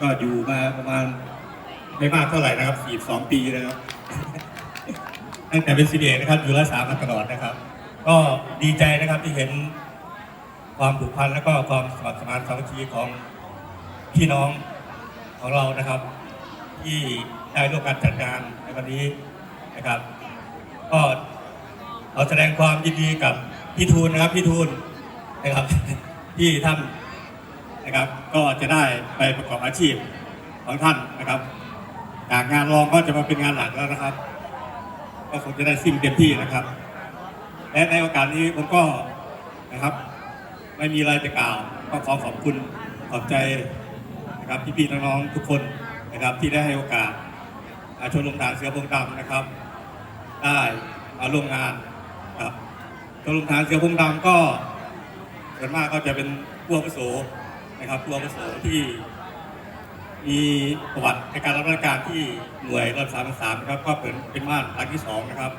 ก็อยู่มาประมาณไม่มากเท่าไหร่นะครับ42ปีนะครับตั้งแต่เป็นซีเดนะครับอยู่รักษามาตลอดนะครับ ก็ดีใจนะครับที่เห็นความผูกพันและก็ความสมัครสมานสามัคคีของพี่น้องของเรานะครับ ที่ได้ร่วมกันจัดงานในวันนี้นะครับ ก็เราแสดงความยินดีกับพี่ทูลนะครับพี่ทูลนะครับ ที่ท่าน นะครับ ก็จะได้ไปประกอบอาชีพของท่านนะครับจากงานรองก็จะมาเป็นงานหลักแล้วนะครับ ก็คงจะได้ซิ่งเต็มที่นะครับ และในโอกาสนี้ผมก็นะครับ ไม่มีอะไรจะกล่าวก็ขอขอบคุณขอบใจนะครับพี่ๆน้องๆทุกคนนะครับที่ได้ให้โอกาสอาชนลมทานเสือพงดำนะครับ ได้มาร่วมงานครับชนลมทานเสือพงดำก็ส่วนมากก็จะเป็นผู้อาวุโส นะครับผู้อาวุโสที่มีประวัติในการรับราชการที่หน่วยรักษาสามครับ ก็เป็นเป็นบ้านหลังที่สองนะครับ